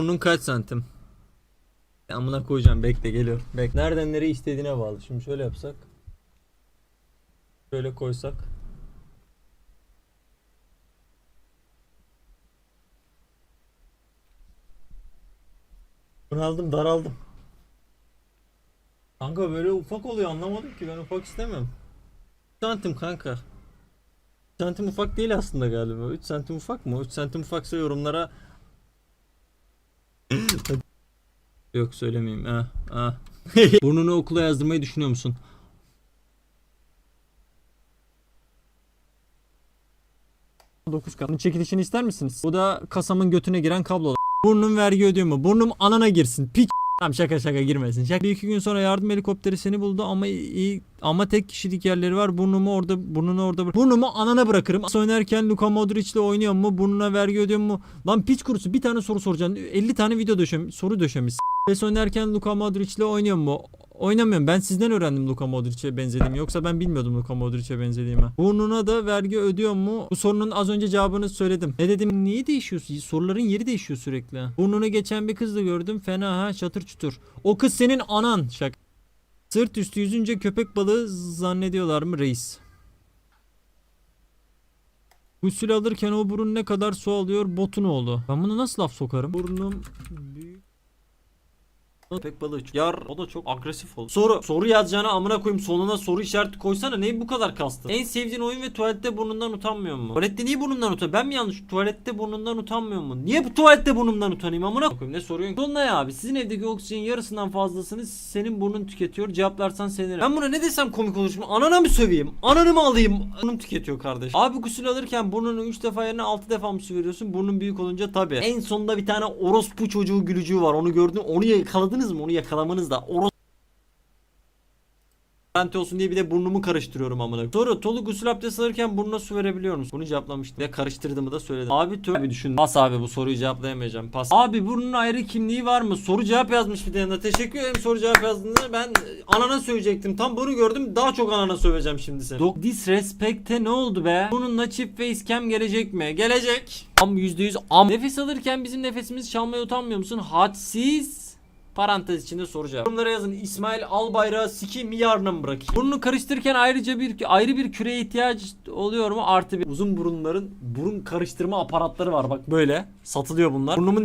Bunun kaç santim? Amına koyacağım bekle geliyor. Bek. Nereden nereye istediğine bağlı. Şimdi şöyle yapsak. Şöyle koysak. Bunaldım daraldım. Kanka böyle ufak oluyor anlamadım ki ben ufak istemem. 3 santim kanka. 3 santim ufak değil aslında galiba. 3 santim ufak mı? 3 santim ufaksa yorumlara Yok söylemeyeyim. Ha, ha. Burnunu okula yazdırmayı düşünüyor musun? Dokuz kat. Bunun çekilişini ister misiniz? Bu da kasamın götüne giren kablo. Burnum vergi ödüyor mu? Burnum anana girsin. Piç. Tamam şaka şaka girmesin. Şaka. Bir iki gün sonra yardım helikopteri seni buldu ama iyi ama tek kişilik yerleri var. Burnumu orada burnunu orada Burnumu anana bırakırım. Söylerken Luka Modric'le oynuyor mu? Burnuna vergi ödüyor mu? Lan piç kurusu bir tane soru soracaksın. 50 tane video döşem soru döşemiş. Ve oynarken Luka Modric'le oynuyor mu? Oynamıyorum. Ben sizden öğrendim Luka Modric'e benzediğimi. Yoksa ben bilmiyordum Luka Modric'e benzediğimi. Burnuna da vergi ödüyor mu? Bu sorunun az önce cevabını söyledim. Ne dedim? Niye değişiyorsun? Soruların yeri değişiyor sürekli. Burnunu geçen bir kızla gördüm. Fena ha çatır çutur. O kız senin anan. Şak. Sırt üstü yüzünce köpek balığı zannediyorlar mı reis? Gusül alırken o burun ne kadar su alıyor botun oldu. Ben bunu nasıl laf sokarım? Burnum büyük. Köpek balığı Yar o da çok agresif oldu. Soru. Soru yazacağına amına koyayım sonuna soru işareti koysana. Neyi bu kadar kastın? En sevdiğin oyun ve tuvalette burnundan utanmıyor mu? Tuvalette niye burnundan utan? Ben mi yanlış? Tuvalette burnundan utanmıyor mu? Niye bu tuvalette burnumdan utanayım amına koyayım? Ne soruyorsun? Sonuna ya abi. Sizin evdeki oksijenin yarısından fazlasını senin burnun tüketiyor. Cevaplarsan sevinirim. Ben buna ne desem komik olur şimdi? Anana mı söveyim? Ananı mı alayım? Burnum tüketiyor kardeş. Abi gusül alırken burnunu 3 defa yerine 6 defa mı su veriyorsun? Burnun büyük olunca tabi. En sonunda bir tane orospu çocuğu gülücüğü var. Onu gördün. Onu yakaladınız mı? Onu yakalamanız da. Oros Garanti olsun diye bir de burnumu karıştırıyorum amına. Soru Tolu gusül abdesti alırken burnuna su verebiliyor musun? Bunu cevaplamıştım ve karıştırdığımı da söyledim. Abi tövbe bir düşün. Pas abi bu soruyu cevaplayamayacağım. Pas. Abi burnun ayrı kimliği var mı? Soru cevap yazmış bir de yanında. Teşekkür ederim soru cevap yazdığında. Ben e, anana söyleyecektim. Tam bunu gördüm. Daha çok anana söveceğim şimdi seni. Dok disrespect'e ne oldu be? Bununla chip face cam gelecek mi? Gelecek. Am %100 am. Nefes alırken bizim nefesimizi çalmaya utanmıyor musun? Hadsiz. Parantez içinde soracağım. Yorumlara yazın İsmail Albayrak'ı sikeyim mi yarına mı bırakayım? Burnunu karıştırırken ayrıca bir ayrı bir küreye ihtiyaç oluyor mu? Artı bir uzun burunların burun karıştırma aparatları var bak böyle satılıyor bunlar. Burnumun